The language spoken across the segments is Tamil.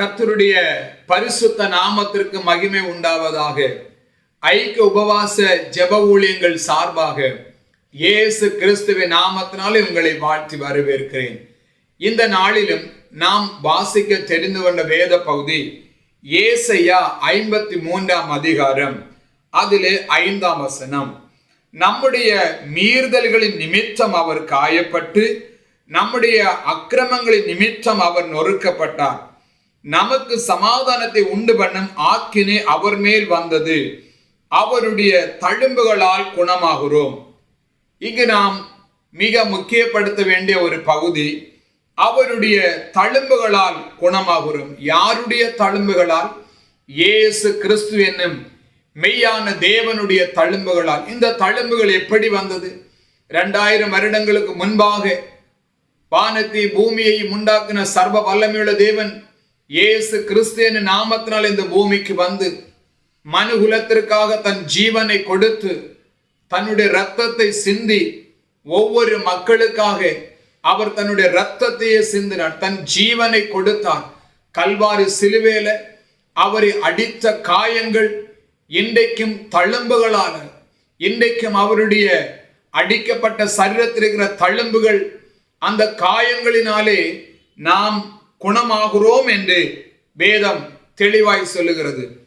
கர்த்தருடைய பரிசுத்த நாமத்திற்கு மகிமை உண்டாவதாக. ஐக்கிய உபவாச ஜெப ஊழியங்கள் சார்பாக இயேசு கிறிஸ்துவின் நாமத்தினாலே உங்களை வாழ்த்தி வரவேற்கிறேன். இந்த நாளிலும் நாம் வாசிக்க தெரிந்து கொண்ட வேத பகுதி ஏசையா ஐம்பத்தி மூன்றாம் அதிகாரம் அதிலே ஐந்தாம் வசனம். நம்முடைய மீறுதல்களின் நிமித்தம் அவர் காயப்பட்டு நம்முடைய அக்கிரமங்களின் நிமித்தம் அவர் நொறுக்கப்பட்டார். நமக்கு சமாதானத்தை உண்டு பண்ணும் ஆக்கினே அவர் மேல் வந்தது. அவருடைய தழும்புகளால் குணமாகிறோம். இங்கு நாம் மிக முக்கியப்படுத்த வேண்டிய ஒரு பகுதி அவருடைய தழும்புகளால் குணமாகிறோம். யாருடைய தழும்புகளால்? இயேசு கிறிஸ்து என்னும் மெய்யான தேவனுடைய தழும்புகளால். இந்த தழும்புகள் எப்படி வந்தது? ரெண்டாயிரம் வருடங்களுக்கு முன்பாக வானத்தை பூமியை உண்டாக்கின சர்வ வல்லமையுள்ள தேவன் இயேசு கிறிஸ்து நாமத்தினால் இந்த பூமிக்கு வந்து மனுகுலத்திற்காக தன் ஜீவனை கொடுத்து தன்னுடைய ரத்தத்தை சிந்தி ஒவ்வொரு மக்களுக்காக அவர் தன்னுடைய ரத்தத்தையே சிந்தினார். தன் ஜீவனை கொடுத்தார். கல்வாரி சிலுவேல அவரை அடித்த காயங்கள் இன்றைக்கும் தழும்புகளான இன்றைக்கும் அவருடைய அடிக்கப்பட்ட சரீரத்தில் இருக்கிற தழும்புகள் அந்த காயங்களினாலே நாம் குணமாகிறோம் என்று வேதம் தெளிவாய் சொல்லுகிறது.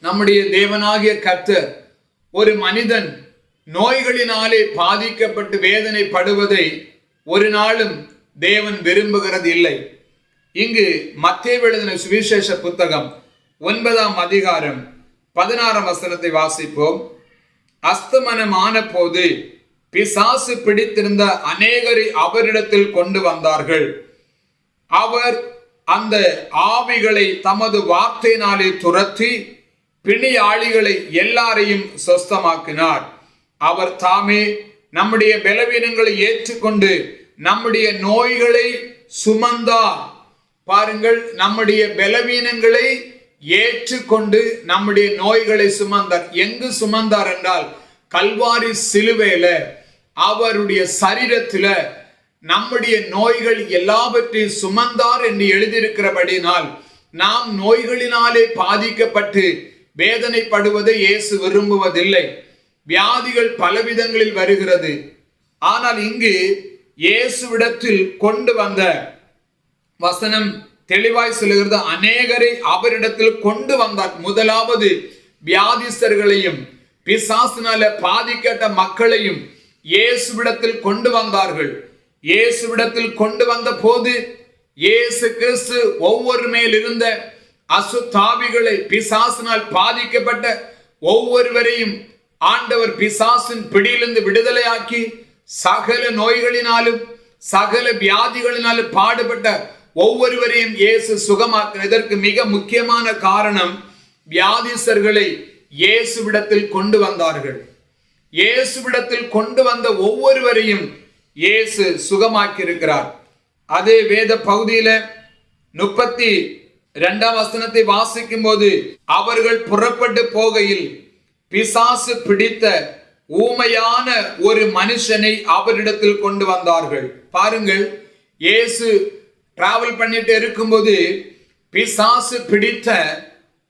நம்முடைய தேவனாகிய கர்த்தர் ஒரு மனிதன் நோய்களினாலே பாதிக்கப்பட்டு வேதனைப்படுவதை ஒரு நாளும் தேவன் விரும்புகிறது இல்லை இங்கு மத்திய எழுதின சுவிசேஷ புத்தகம் ஒன்பதாம் அதிகாரம் பதினாறாம் வசனத்தை வாசிப்போம். அஸ்தமனமான போது பிசாசு பிடித்திருந்த அநேகரை அவரிடத்தில் கொண்டு வந்தார்கள். அவர் அந்த ஆவிகளை தமது வார்த்தையினாலே துரத்தி பிணியாளிகளை எல்லாரையும் சொஸ்தமாக்கினார். அவர் தாமே நம்முடைய பலவீனங்களை ஏற்றுக்கொண்டு நம்முடைய நோய்களை சுமந்தார். பாருங்கள் நம்முடைய பலவீனங்களை ஏற்றுக்கொண்டு நம்முடைய நோய்களை சுமந்தார். எங்கு சுமந்தார் என்றால் கல்வாரி சிலுவையில அவருடைய சரீரத்தில் நம்முடைய நோய்கள் எல்லாவற்றையும் சுமந்தார் என்று எழுதியிருக்கிறபடினால் நாம் நோய்களினாலே பாதிக்கப்பட்டு வேதனைப்படுவதை இயேசு விரும்புவதில்லை. வியாதிகள் பலவிதங்களில் வருகிறது. ஆனால் இங்கு இயேசுவிடத்தில் கொண்டு வந்த வசனம் தெளிவாய் சொல்லுகிறது. அநேகரை அவரிடத்தில் கொண்டு வந்தார். முதலாவது வியாதிஸ்தர்களையும் பிசாசினால பாதிக்கப்பட்ட மக்களையும் இயேசுவிடத்தில் கொண்டு வந்தார்கள். இயேசுவிடத்தில் கொண்டு வந்த போது இயேசு கிறிஸ்து ஒவ்வொரு மேல் இருந்த அசுத்தாவிகளை பிசாசினால் பாதிக்கப்பட்ட ஒவ்வொருவரையும் ஆண்டவர் பிசாசின் பிடியிலிருந்து விடுதலையாக்கி சகல நோய்களினாலும் சகல வியாதிகளினாலும் பாடுபட்ட ஒவ்வொருவரையும் இயேசு சுகமாக்கின இதற்கு மிக முக்கியமான காரணம் வியாதிசர்களை இயேசுவிடத்தில் கொண்டு வந்தார்கள். இயேசுவிடத்தில் கொண்டு வந்த ஒவ்வொருவரையும் இயேசு சுகமாக்கி இருக்கிறார் அதே வேத பகுதியில முப்பத்தி இரண்டாம் வசனத்தை வாசிக்கும் போது அவர்கள் புறப்பட்டு போகையில் பிசாசு பிடித்த ஊமையான ஒரு மனுஷனை அவரிடத்தில் கொண்டு வந்தார்கள். பாருங்கள் இயேசு டிராவல் பண்ணிட்டு இருக்கும்போது பிசாசு பிடித்த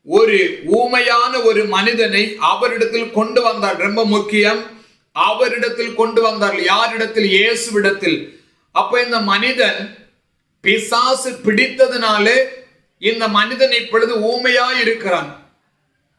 ஒரு ஊமையான ஒரு மனிதனை அவரிடத்தில் கொண்டு வந்தார். ரொம்ப முக்கியம். அவரிடத்தில் கொண்டு வந்தார்கள். யாரிடத்தில்? இயேசுவிடத்தில். அப்ப இந்த மனிதன் பிசாசு பிடித்ததுனாலே இந்த மனிதன் இப்பொழுது ஊமையா இருக்கிறான்.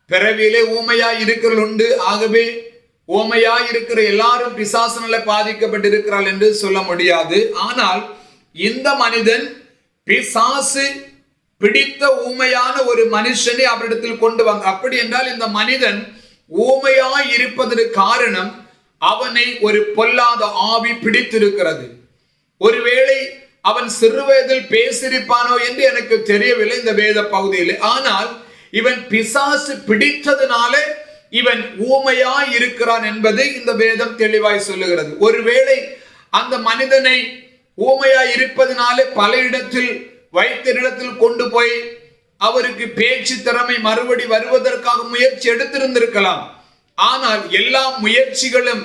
பிறவியிலே ஊமையா இருக்கிற உண்டு. ஆகவே ஊமையா இருக்கிற எல்லாரும் பிசாசனால பாதிக்கப்பட்டிருக்கிறாள் என்று சொல்ல முடியாது. ஆனால் இந்த மனிதன் பிசாசு பிடித்த ஊமையான ஒரு மனுஷனை அவரிடத்தில் கொண்டு வந்த அப்படி என்றால் இந்த மனிதன் ஊமையாய் இருப்பதற்கு காரணம் அவனை ஒரு பொல்லாத ஆவி பிடித்திருக்கிறது. ஒருவேளை அவன் சிறுவயதில் பேசியிருப்பானோ என்று எனக்கு தெரியவில்லை இந்த வேத பகுதியில். ஆனால் இவன் பிசாசு பிடித்ததுனால இவன் ஊமையாய் இருக்கிறான் என்பதை இந்த வேதம் தெளிவாய் சொல்லுகிறது. ஒருவேளை அந்த மனிதனை ஊமையாய் இருப்பதனாலே பல இடத்தில் வைத்திரிடத்தில் கொண்டு போய் அவருக்கு பேச்சு திறமை மறுபடி வருவதற்காக முயற்சி எடுத்திருந்திருக்கலாம். ஆனால் எல்லா முயற்சிகளும்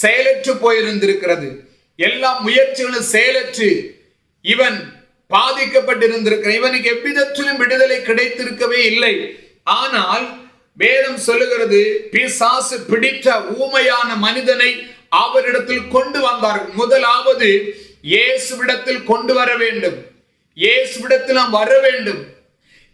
செயலற்று போயிருந்திருக்கிறது. எல்லா முயற்சிகளும் செயலற்று இவன் பாதிக்கப்பட்டிருந்திருக்கிறான். இவனுக்கு எவ்விதத்திலும் விடுதலை கிடைத்திருக்கவே இல்லை. ஆனால் வேதம் சொல்லுகிறது பிசாசு பிடித்த ஊமையான மனிதனை அவரிடத்தில் கொண்டு வந்தார் முதலாவது இயேசுவிடத்தில் கொண்டு வர வேண்டும். இயேசுவிடத்தில் நாம் வர வேண்டும்.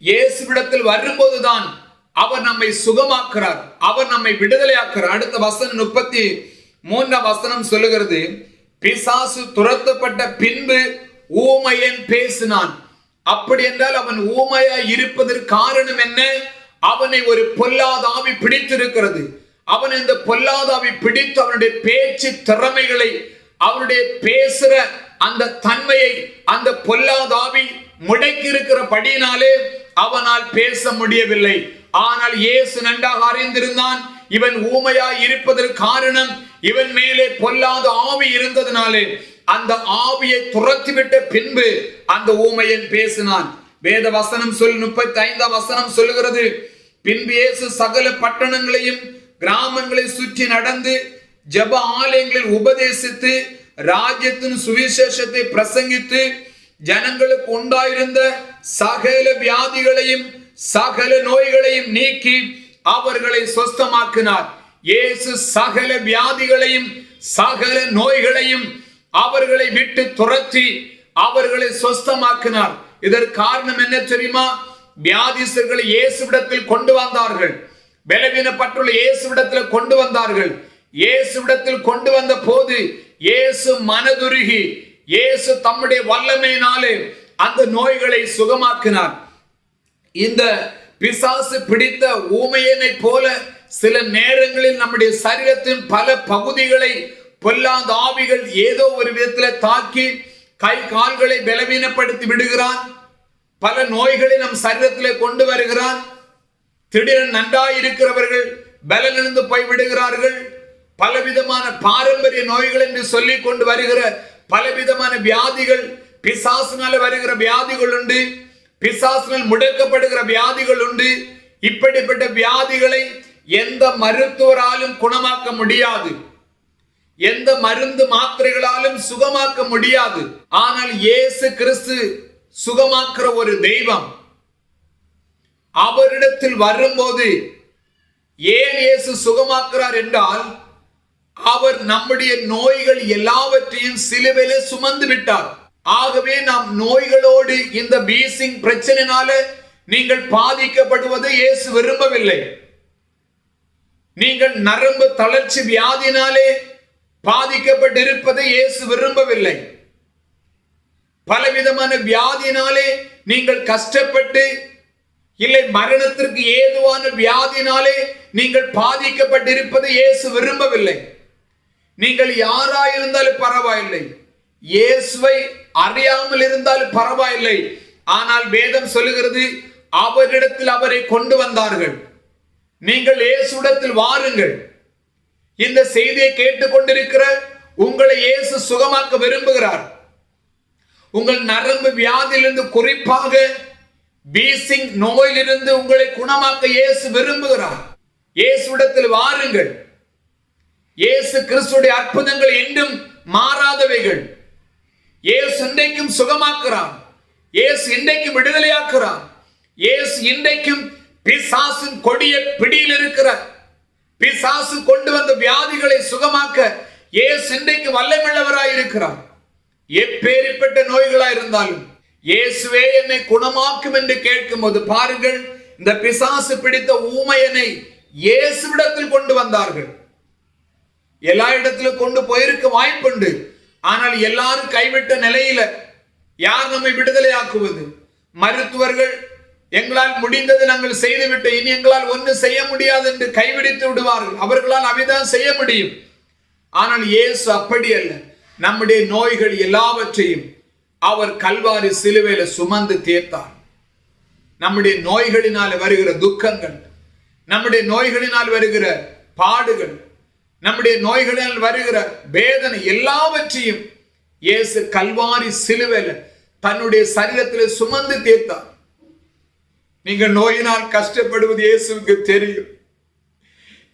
இயேசுவிடத்தில் வரும்போதுதான் அவர் நம்மை சுகமாக்குறார். அவர் நம்மை விடுதலையாக்குறார். அடுத்த வசனம் முப்பத்தி மூன்றாம் வசனம் சொல்லுகிறது பிசாசு துரத்தப்பட்ட பின்பு ஊமையன் பேசினான். அப்படி என்றால் அவன் ஊமையா இருப்பதற்கு காரணம் என்ன? அவனை ஒரு பொல்லாதாவி பிடித்திருக்கிறது. அவன் இந்த பொல்லாதாவி பிடித்து அவனுடைய பேச்சு திறமைகளை அவனுடைய பேசுற அந்த தன்மையை அந்த பொல்லாதாவி முடக்கி இருக்கிறபடியினாலே அவனால் பேச முடியவில்லை. ஆனால் இயேசு நன்றாக அறிந்திருந்தான். இவன் ஊமையாய் இருப்பதற்கு காரணம் இவன் மேலே பொல்லாத ஆவி இருந்ததுனாலே. அந்த ஆவியை துரத்திவிட்ட பின்பு அந்த ஊமையன் பேசினான். வேத வசனம் சொல் முப்பத்தி ஐந்தாம் வசனம் சொல்லுகிறது பின்பு இயேசு சகல பட்டணங்களையும் கிராமங்களை சுற்றி நடந்து ஜப ஆலயங்களில் உபதேசித்து ராஜ்யத்தின் சுவிசேஷத்தை பிரசங்கித்து ஜனங்களுக்கு உண்டாயிருந்த சகல வியாதிகளையும் சகல நோய்களையும் நீக்கி அவர்களை சொஸ்தமாக்கினார். இயேசு சகல வியாதிகளையும் சகல நோய்களையும் அவர்களை விட்டு துரத்தி அவர்களை சொஸ்தமாக்கினார். இதற்கு காரணம் என்ன தெரியுமா? வியாதிசர்களை இயேசுவிடத்தில் கொண்டு வந்தார்கள். பலவீனப்பட்டுள்ள இயேசுவிடத்தில் கொண்டு வந்தார்கள். இயேசுவிடத்தில் கொண்டு வந்த போது இயேசு மனதுருகி இயேசு தம்முடைய வல்லமையினாலே அந்த நோய்களை சுகமாக்கினார். இந்த பிசாசு பிடித்த ஊமையனை போல சில நேரங்களில் நம்முடைய சரீரத்தின் பல பகுதிகளை பொல்லாத ஆவிகள் ஏதோ ஒரு விதத்தில் தாக்கி கை கால்களை பலவீனப்படுத்தி விடுகிறான். பல நோய்களை நம் சரீரத்தில் கொண்டு வருகிறான். திடீரென நன்றாய் இருக்கிறவர்கள் பலனிழந்து போய் விடுகிறார்கள். பலவிதமான பாரம்பரிய நோய்கள் என்று சொல்லி கொண்டு வருகிற பலவிதமான வியாதிகள் பிசாசுனால வருகிற வியாதிகள் உண்டு. பிசாசினால் முடக்கப்படுகிற வியாதிகள் உண்டு. இப்படிப்பட்ட வியாதிகளை எந்த மருத்துவராலும் குணமாக்க முடியாது. எந்த மருந்து மாத்திரைகளாலும் சுகமாக்க முடியாது. ஆனால் இயேசு கிறிஸ்து சுகமாக்குற ஒரு தெய்வம். அவரிடத்தில் வரும்போது ஏன் இயேசு சுகமாக்குறார் என்றால் அவர் நம்முடைய நோய்கள் எல்லாவற்றையும் சிலுவையிலே சுமந்து விட்டார். ஆகவே நாம் நோய்களோடு இந்த பீசிங் பிரச்சனைனால நீங்கள் பாதிக்கப்படுவது இயேசு விரும்பவில்லை. நீங்கள் நரம்பு தளர்ச்சி வியாதினாலே பாதிக்கப்பட்டிருப்பதை இயேசு விரும்பவில்லை. பலவிதமான வியாதினாலே நீங்கள் கஷ்டப்பட்டு இல்லை மரணத்திற்கு ஏதுவான வியாதினாலே நீங்கள் பாதிக்கப்பட்டிருப்பதை இயேசு விரும்பவில்லை. நீங்கள் யாராயிருந்தாலும் பரவாயில்லை. இயேசுவை அறியாமல் இருந்தாலும் பரவாயில்லை. ஆனால் வேதம் சொல்லுகிறது அவரிடத்தில் அவரை கொண்டு வந்தார்கள். நீங்கள் இயேசுடத்தில் வாருங்கள். இந்த செய்தியை கேட்டுக்கொண்டிருக்கிற உங்களை இயேசு சுகமாக்க விரும்புகிறார். உங்கள் நரம்பு வியாதியிலிருந்து குறிப்பாக பீசிங் நோயிலிருந்து உங்களை குணமாக்க இயேசு விரும்புகிறார். இயேசுடத்தில் வாருங்கள். இயேசு கிறிஸ்துடைய அற்புதங்கள் என்றும் மாறாதவைகள். இயேசு இன்றைக்கும் சுகமாக்குறான் இயேசு இன்றைக்கும் விடுதலையாக்குறான் இயேசு இன்றைக்கும் பிசாசின் கொடிய பிடியில் இருக்கிற பிசாசு கொண்டு வந்த வியாதிகளை சுகமாக்க இயேசு இன்றைக்கு வல்லமில்லவராய் இருக்கிறார். எப்பேரிப்பட்ட நோய்களா இருந்தாலும் இயேசுவே என்னை குணமாக்கும் என்று கேட்கும்போது பாருங்கள் இந்த பிசாசு பிடித்த ஊமையனை இயேசுவிடத்தில் கொண்டு வந்தார்கள். எல்லா இடத்திலும் கொண்டு போயிருக்க வாய்ப்புண்டு. ஆனால் எல்லாரும் கைவிட்ட நிலையில யார் நம்மை விடுதலை ஆக்குவது மருத்துவர்கள் எங்களால் முடிந்தது நாங்கள் செய்துவிட்டு இனி எங்களால் ஒன்று செய்ய முடியாது என்று கைவிடித்து விடுவார்கள். அவர்களால் அவைதான் செய்ய முடியும். ஆனால் இயேசு அப்படி அல்ல. நம்முடைய நோய்கள் எல்லாவற்றையும் அவர் கல்வாரி சிலுவையில சுமந்து தீர்த்தார். நம்முடைய நோய்களினால் வருகிற துக்கங்கள் நம்முடைய நோய்களினால் வருகிற பாடுகள் நம்முடைய நோய்களில் வருகிற வேதனை எல்லாவற்றையும் இயேசு கல்வாரி சிலுவையில தன்னுடைய சரீரத்தில் சுமந்து தீர்த்தார் நீங்கள் நோயினால் கஷ்டப்படுவது இயேசுவுக்கு தெரியும்.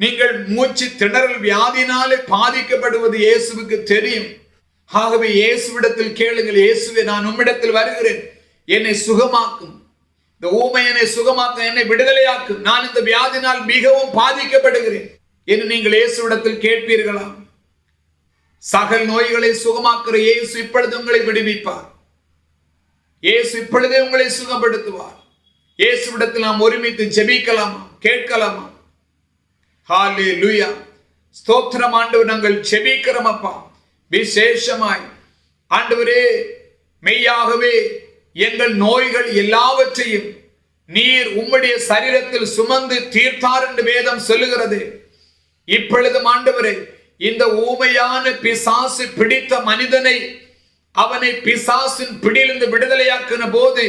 நீங்கள் மூச்சு திணறல் வியாதினாலே பாதிக்கப்படுவது இயேசுவுக்கு தெரியும். ஆகவே இயேசுவிடத்தில் கேளுங்கள் இயேசுவே நான் உம்மிடத்தில் வருகிறேன். என்னை சுகமாக்கும். இந்த ஊமை என்னை சுகமாக்கும். என்னை விடுதலையாக்கும். நான் இந்த வியாதினால் மிகவும் பாதிக்கப்படுகிறேன். என்று நீங்கள் இயேசுவிடத்தில் கேட்பீர்களா? சகல் நோய்களை சுகமாக்குற இயேசு இப்பொழுது உங்களை விடுவிப்பார். இயேசு இப்பொழுதே உங்களை சுகப்படுத்துவார். இயேசுவிடத்தில் நாம் ஒருமித்து ஜெபிக்கலாமா? கேட்கலாமா? ஹாலே லூயா ஸ்தோத்திரம் ஆண்டவர் நாங்கள் ஜெபிக்கிறோம் அப்பா விசேஷமாய். ஆண்டவரே மெய்யாகவே எங்கள் நோய்கள் எல்லாவற்றையும் நீர் உம்முடைய சரீரத்தில் சுமந்து தீர்த்தார் என்று வேதம் சொல்லுகிறது. இப்பொழுதும் ஆண்டவரே இந்த ஊமையான பிசாசு பிடித்த மனிதனை அவனை பிசாசின் பிடியிலிருந்து விடுதலையாக்கின போது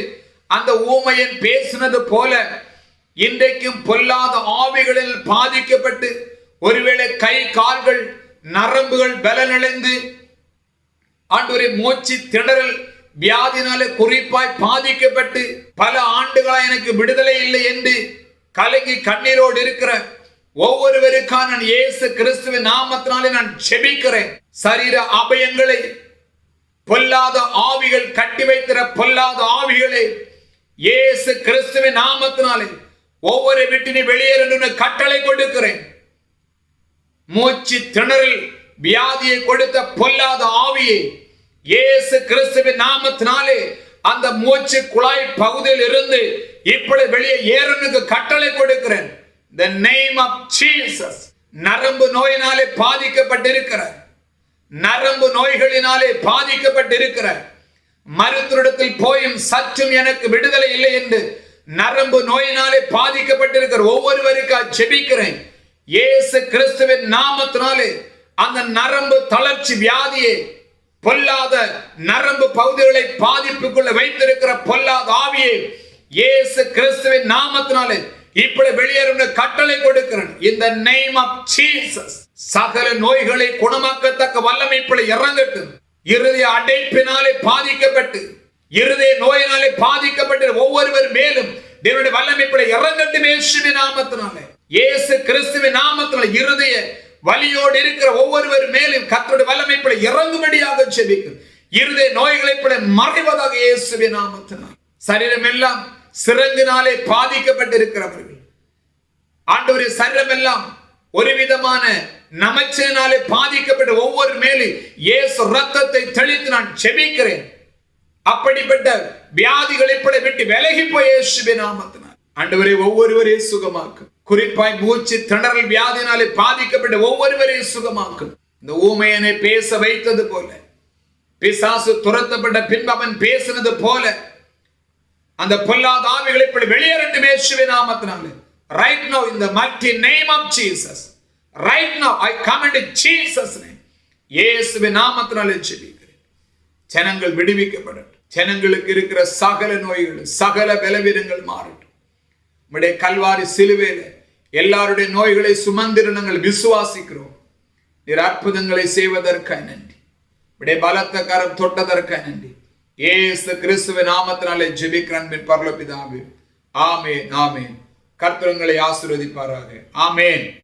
அந்த ஊமையன் பேசினது போல இன்றைக்கும் பொல்லாத ஆவிகளில் பாதிக்கப்பட்டு ஒருவேளை கை கால்கள் நரம்புகள் பலனடைந்து ஆண்டு மூச்சு திணறல் வியாதினால குறிப்பாய் பாதிக்கப்பட்டு பல ஆண்டுகளா எனக்கு விடுதலை இல்லை என்று கலங்கி கண்ணீரோடு இருக்கிற ஒவ்வொருவருக்கான நான் இயேசு கிறிஸ்துவின் நாமத்தினாலே நான் செபிக்கிறேன் சரீர அபயங்களை பொல்லாத ஆவிகள் கட்டி வைக்கிற பொல்லாத ஆவிகளை இயேசு கிறிஸ்துவின் நாமத்தினாலே ஒவ்வொரு வீட்டினை வெளியேறணும்னு கட்டளை கொடுக்கிறேன். மூச்சு திணறல் வியாதியை கொடுத்த பொல்லாத ஆவியை இயேசு கிறிஸ்துவின் நாமத்தினாலே அந்த மூச்சு குழாய் பகுதியில் இருந்து இப்படி வெளியே ஏறனுக்கு கட்டளை கொடுக்கிறேன். த நேம் ஆஃப் ஜீசஸ் நரம்பு நோயினாலே பாதிக்கப்பட்டிருக்கிற நரம்பு நோய்களினாலே பாதிக்கப்பட்டிருக்கிற மருத்துவத்தில் போயும் சற்றும் எனக்கு விடுதலை இல்லை என்று நரம்பு நோயினாலே பாதிக்கப்பட்டிருக்கிற ஒவ்வொருவருக்கா செபிக்கிறேன் இயேசு கிறிஸ்துவின் நாமத்தினாலே அந்த நரம்பு தளர்ச்சி வியாதியை பொல்லாத நரம்பு பகுதிகளை பாதிப்புக்குள்ள வைத்திருக்கிற பொல்லாத ஆவியை இயேசு கிறிஸ்துவின் நாமத்தினாலே இப்படி வெளியேறும் கட்டளை கொடுக்கிறேன். இந்த நேம் ஆஃப் ஜீசஸ் சகல நோய்களை குணமாக்கத்தக்க வல்லமை இப்படி இறங்கட்டும். இருதய அடைப்பினாலே பாதிக்கப்பட்டு இருதய நோயினாலே பாதிக்கப்பட்டு ஒவ்வொருவர் மேலும் தேவனுடைய வல்லமை இப்படி இறங்கட்டும் இயேசுவின் நாமத்தினாலே. இயேசு கிறிஸ்துவின் நாமத்தினால இருதய வலியோடு இருக்கிற ஒவ்வொருவர் மேலும் கத்தருடைய வல்லமை இப்படி இறங்கும்படியாக செபிக்கும் இருதய நோய்களை இப்படி மறைவதாக இயேசுவின் நாமத்தினால். சரீரம் எல்லாம் சிறங்கினாலே பாதிக்கப்பட்டிருக்கிறவர்கள். ஆண்டவருடைய சரீரம் எல்லாம் ஒரு விதமான நமச்சினாலே பாதிக்கப்பட்ட ஒவ்வொரு மேலும் இயேசு ரத்தத்தை தெளித்து நான் செபிக்கிறேன். அப்படிப்பட்ட வியாதிகளை இப்படி விட்டு விலகி போய் இயேசுவின் நாமத்தினால். ஆண்டவரை ஒவ்வொருவரையும் சுகமாக்கும் குறிப்பாய் மூச்சு திணறல் வியாதினாலே பாதிக்கப்பட்ட ஒவ்வொருவரையும் சுகமாக்கும் இந்த ஊமையனை பேச வைத்தது போல பிசாசு துரத்தப்பட்ட பின்பு அவன் பேசினது போல அந்த பொல்லாத ஆவிகளை இப்படி வெளியேறட்டும் இயேசுவே நாமத்தினாலே. ரைட் நோ இந்த multi name of Jesus right no I comment Jesus name இயேசுவின் நாமத்தினாலே ஜெபிக்கிறேன். ஜனங்கள் விடுவிக்கப்படட்டும். ஜனங்களுக்கு இருக்கிற சகல நோய்கள் சகல பலவீனங்கள் மாறட்டும். உங்களுடைய கல்வாரி சிலுவையில எல்லாருடைய நோய்களை சுமந்திரு நாங்கள் விசுவாசிக்கிறோம். நீர் அற்புதங்களை செய்வதற்காக நன்றி. உடைய பலத்த கரம் தொட்டதற்காக நன்றி. ஏசு கிறிஸ்துவ நாமத்தினாலே ஜெபிக்கிறன் பரலபிதாவே. ஆமேன் ஆமேன். கர்த்தங்களை ஆசீர்வதிப்பாராக. ஆமேன்.